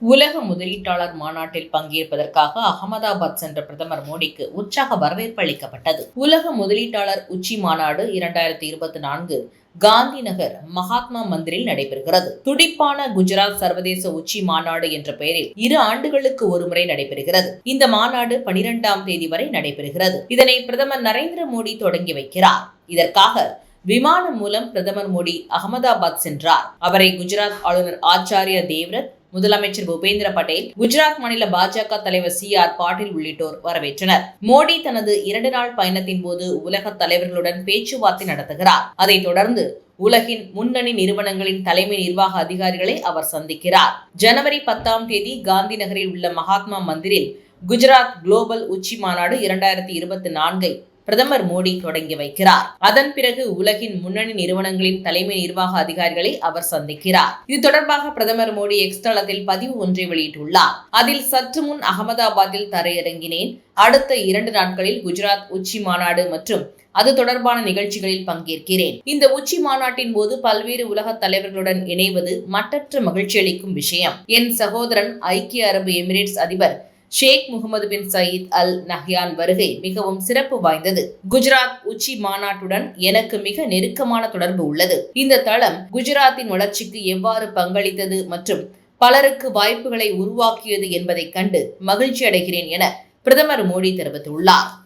உலக முதலீட்டாளர் மாநாட்டில் பங்கேற்பதற்காக அகமதாபாத் சென்ற பிரதமர் மோடிக்கு உற்சாக வரவேற்பு அளிக்கப்பட்டது. உலக முதலீட்டாளர் உச்சி மாநாடு இரண்டாயிரத்தி இருபத்தி நான்கு காந்தி நகர் மகாத்மா மந்திரில் நடைபெறுகிறது. துடிப்பான குஜராத் சர்வதேச உச்சி மாநாடு என்ற பெயரில் இரு ஆண்டுகளுக்கு ஒருமுறை நடைபெறுகிறது. இந்த மாநாடு பனிரெண்டாம் தேதி வரை நடைபெறுகிறது. இதனை பிரதமர் நரேந்திர மோடி தொடங்கி வைக்கிறார். இதற்காக விமானம் மூலம் பிரதமர் மோடி அகமதாபாத் சென்றார். அவரை குஜராத் ஆளுநர் ஆச்சாரிய தேவ்ரத் முதலமைச்சர் பூபேந்திர பட்டேல் குஜராத் மாநில பாஜக தலைவர் சி ஆர் பாட்டீல் உள்ளிட்டோர் வரவேற்றனர். மோடி தனது இரண்டு நாள் பயணத்தின் போது உலக தலைவர்களுடன் பேச்சுவார்த்தை நடத்துகிறார். அதைத் தொடர்ந்து உலகின் முன்னணி நிறுவனங்களின் தலைமை நிர்வாக அதிகாரிகளை அவர் சந்திக்கிறார். ஜனவரி பத்தாம் தேதி காந்தி நகரில் உள்ள மகாத்மா மந்திரில் குஜராத் குளோபல் உச்சி மாநாடு இரண்டாயிரத்தி இருபத்தி நான்கை பிரதமர் மோடி தொடங்கி வைக்கிறார். அதன் பிறகு உலகின் முன்னணி நிறுவனங்களின் தலைமை நிர்வாக அதிகாரிகளை அவர் சந்திக்கிறார். இது தொடர்பாக பிரதமர் மோடி எக்ஸ் தளத்தில் பதிவு ஒன்றை வெளியிட்டுள்ளார். அதில் சற்று முன் அகமதாபாத்தில் தரையிறங்கினேன். அடுத்த இரண்டு நாட்களில் குஜராத் உச்சி மாநாடு மற்றும் அது தொடர்பான நிகழ்ச்சிகளில் பங்கேற்கிறேன். இந்த உச்சி மாநாட்டின் போது பல்வேறு உலக தலைவர்களுடன் இணைவது மட்டற்ற மகிழ்ச்சி அளிக்கும் விஷயம். என் சகோதரன் ஐக்கிய அரபு எமிரேட்ஸ் அதிபர் Sheikh Mohamed bin Zayed Al Nahyan வருகை மிகவும் சிறப்பு வாய்ந்தது. குஜராத் உச்சி மாநாட்டுடன் எனக்கு மிக நெருக்கமான தொடர்பு உள்ளது. இந்த தளம் குஜராத்தின் வளர்ச்சிக்கு எவ்வாறு பங்களித்தது மற்றும் பலருக்கு வாய்ப்புகளை உருவாக்கியது என்பதைக் கண்டு மகிழ்ச்சி அடைகிறேன் என பிரதமர் மோடி தெரிவித்துள்ளார்.